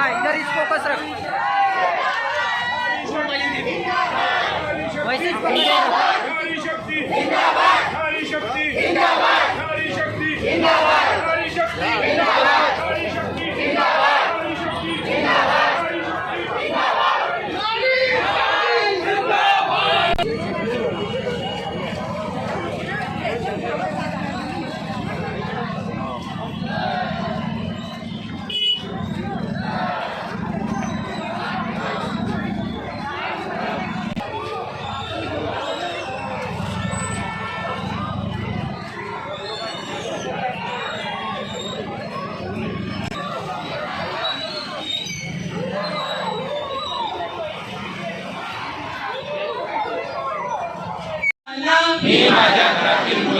हाँ इधर इस फोकस रख वैसे ही पकड़ के रख। नारी शक्ति जिंदाबाद नारी शक्ति जिंदाबाद नारी शक्ति जिंदाबाद नारी शक्ति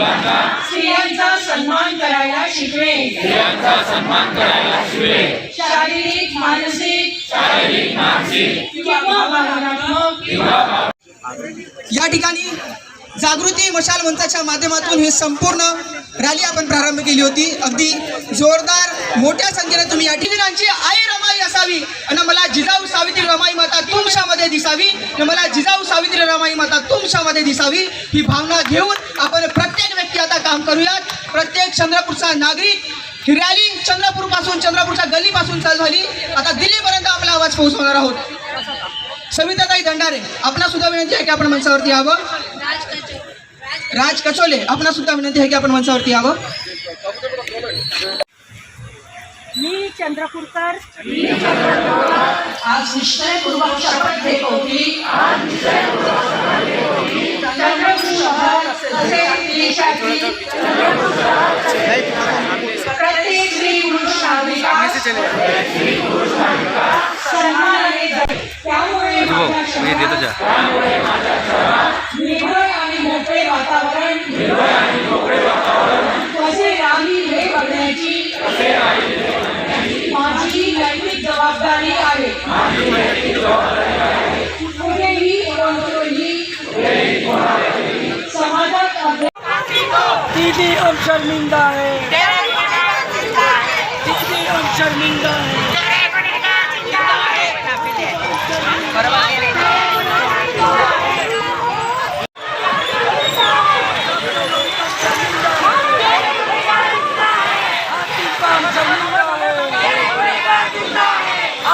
मुलांना स्त्रियांचा सन्मान करायला शिकवे. स्त्रियांचा सन्मान करायला शिकवे. शारीरिक मानसिक शारीरिक मानसिक किंवा भावनात्मक. या ठिकाणी जागृती मशाल मंचाच्या माध्यमातून ही संपूर्ण रॅली आपण प्रारंभ केली होती. अगदी जोरदार मोठ्या संख्येने तुम्ही या ठिकाणची आई रमाई असावी आणि मला जिजाऊ सावित्री रमाई माता तुमच्यामध्ये दिसावी आणि मला जिजाऊ सावित्री रमाई माता तुमच्यामध्ये दिसावी. ही भावना घेऊन आपण प्रत्येक व्यक्ती आता काम करूयात. प्रत्येक चंद्रपूरचा नागरिक ही रॅली चंद्रपूरपासून चंद्रपूरच्या गल्लीपासून चालू झाली. आता दिल्लीपर्यंत आपला आवाज पोहोचवणार आहोत. सविताताई दंडारे आपणा सुद्धा विनंती आहे की आपण मंचावरती यावं. राज कचोले आपणा सुद्धा विनंती आहे की आपण मंचावरती यावं. मी चंद्रपूरकर. आज निश्चयपूर्वक शपथ घेतो की चंद्रपूर शहर तसेच देशातील प्रत्येक स्त्री पुरुष नागरिकास सन्मानाने त्यामुळे माझ्या आणि मोकळे वातावरण. कसे राहील हे बघण्याची नैतिक जबाबदारी आहे. कुठेही कोणतंही समाजात दीदी हम शर्मिंदा है। दीदी हम शर्मिंदा है। आतिफ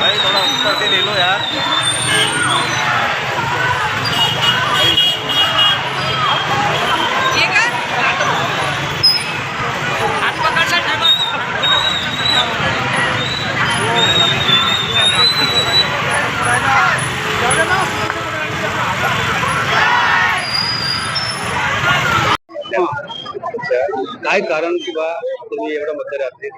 भाई थोड़ा ऊपर से ले लो यार काय कारण किंवा तुम्ही एवढं मध्यरात्री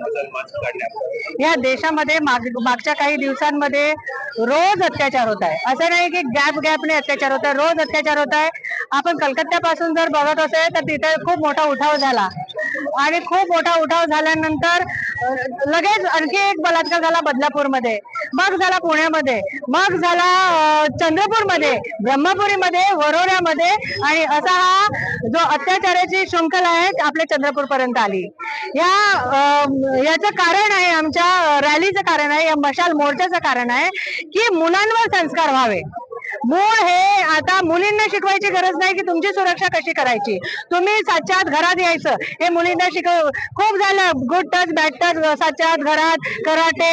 मदत काढण्यात? या देशामध्ये माग मागच्या काही दिवसांमध्ये रोज अत्याचार होत आहे. असं नाही की गॅप गॅपने अत्याचार होत आहे रोज अत्याचार होत आहे. आपण कलकत्त्यापासून जर बघत असेल तर तिथे खूप मोठा उठाव झाला. आणि खूप मोठा उठाव झाल्यानंतर लगेच आणखी एक बलात्कार झाला बदलापूरमध्ये. मग झाला पुण्यामध्ये. मग झाला चंद्रपूरमध्ये. ब्रह्मपुरीमध्ये वरोऱ्यामध्ये आणि असा हा जो अत्याचाराची शृंखला आहे आपल्या चंद्रपूर पर्यंत आली. या याचं कारण आहे आमच्या रॅलीचं कारण आहे या मशाल मोर्चाचं कारण आहे की मुलांवर संस्कार व्हावे. मूळ हे आता मुलींना शिकवायची गरज नाही की तुमची सुरक्षा कशी करायची. तुम्ही सातच्या घरात यायचं. हे मुलींना शिकव खूप झालं. गुड टच बॅड टच सातच्या आत घरात कराटे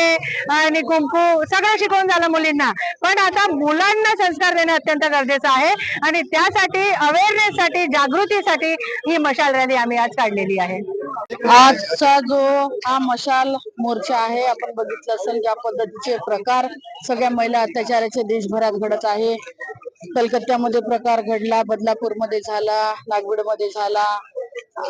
आणि कुंकू सगळं शिकवून झालं मुलींना. पण आता मुलांना संस्कार देणं अत्यंत गरजेचं आहे आणि त्यासाठी अवेअरनेस साठी जागृतीसाठी ही मशाल रॅली आम्ही आज काढलेली आहे. आजचा जो हा मशाल मोर्चा आहे आपण बघितलं असेल ज्या पद्धतीचे प्रकार सगळ्या महिला अत्याचाराचे देशभरात घडत आहे. कलकत्त्यामध्ये प्रकार घडला बदलापूरमध्ये झाला नागपूरमध्ये झाला.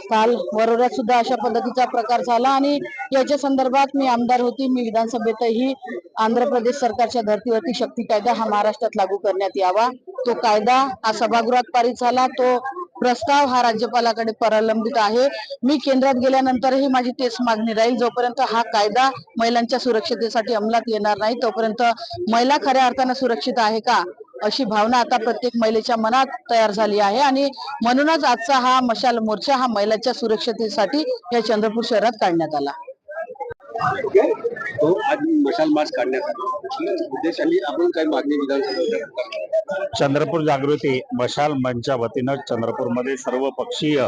काल वरोऱ्यात सुद्धा अशा पद्धतीचा प्रकार झाला आणि याच्या संदर्भात मी आमदार होती मी विधानसभेतही आंध्र प्रदेश सरकारच्या धर्तीवरती शक्ती कायदा हा महाराष्ट्रात लागू करण्यात यावा. तो कायदा हा सभागृहात पारित झाला तो प्रस्ताव हा राज्यपालाकडे प्रलंबित आहे. मी केंद्रात गेल्यानंतरही माझी तेच मागणी राहील. जोपर्यंत हा कायदा महिलांच्या सुरक्षतेसाठी अंमलात येणार नाही तोपर्यंत महिला खऱ्या अर्थानं सुरक्षित आहे का? अशी भावना आता प्रत्येक महिलेच्या मनात तयार झाली आहे. आणि म्हणूनच आजचा हा मशाल मोर्चा हा महिलांच्या सुरक्षतेसाठी या चंद्रपूर शहरात काढण्यात आला. तो आज मशाल मार्च काढण्यात आला उद्देशाने आपण काही मागणी विधानसभा चंद्रपूर जागृती मशाल मंचच्या वतीनं चंद्रपूरमध्ये सर्व पक्षीय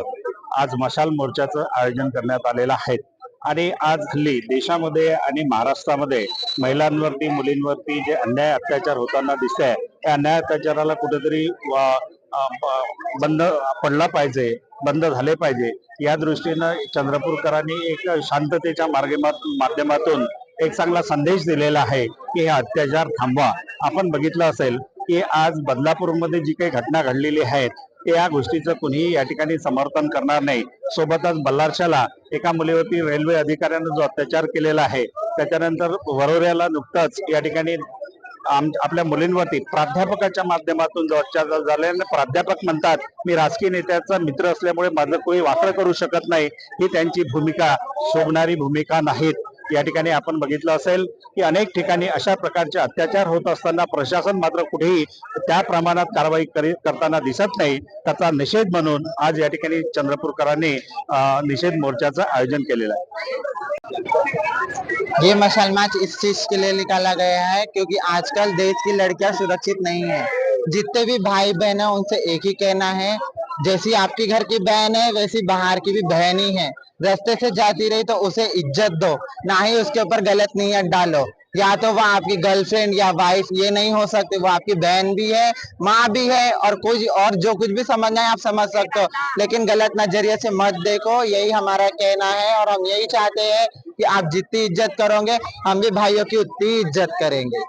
आज मशाल मोर्चाचं आयोजन करण्यात आलेलं आहे. आणि आज हल्ली देशामध्ये आणि महाराष्ट्रामध्ये महिलांवरती मुलींवरती जे अन्याय अत्याचार होताना दिसत आहे त्या अन्याय अत्याचाराला कुठेतरी बंद पडला पाहिजे बंद झाले पाहिजे. या दृष्टीनं चंद्रपूरकरांनी एक शांततेच्या मार्गे माध्यमातून एक चांगला संदेश दिलेला आहे की हे अत्याचार थांबवा. आपण बघितलं असेल की आज बदलापूरमध्ये जी काही घटना घडलेली आहेत ते या गोष्टीचं कुणीही या ठिकाणी समर्थन करणार नाही. सोबतच बल्लारशाला एका मुलीवरती रेल्वे अधिकाऱ्यानं जो अत्याचार केलेला आहे त्याच्यानंतर वरोऱ्याला नुकतंच या ठिकाणी आपल्या मुलींवरती प्राध्यापकाच्या माध्यमातून जो अत्याचार झाल्याने प्राध्यापक म्हणतात मी राजकीय नेत्याचा मित्र असल्यामुळे माझं कोणी वापर करू शकत नाही. ही त्यांची भूमिका शोभणारी भूमिका नाहीत. या ठिकाणी आपण बघितलं असेल की अनेक ठिकाणी अशा प्रकारचे अत्याचार होत असताना प्रशासन मात्र कुठेही त्या प्रमाणात कारवाई करताना दिसत नाही. त्याचा निषेध म्हणून आज या ठिकाणी चंद्रपूरकरांनी निषेध मोर्चाचं आयोजन केलेलं आहे. ये मशाल मार्च इस चीज के लिए निकाला गया है क्योंकि आजकल देश की लड़कियां सुरक्षित नहीं है। जितने भी भाई बहन है उनसे एक ही कहना है जैसी आपकी घर की बहन है, वैसी बाहर की भी बहन ही है। रास्ते से जाती रही तो उसे इज़्ज़त दो, ना ही उसके ऊपर गलत नीयत डालो। या तो वह आपकी गर्लफ्रेंड या वाइफ ये नहीं हो सकती, वो आपकी बहन भी है, माँ भी है, और कुछ और जो कुछ भी समझना है आप समझ सकते हो। लेकिन गलत नज़रिए से मत देखो, यही हमारा कहना है, और हम यही चाहते हैं कि आप जितनी इज़्ज़त करोगे, हम भी भाइयों की उतनी इज़्ज़त करेंगे।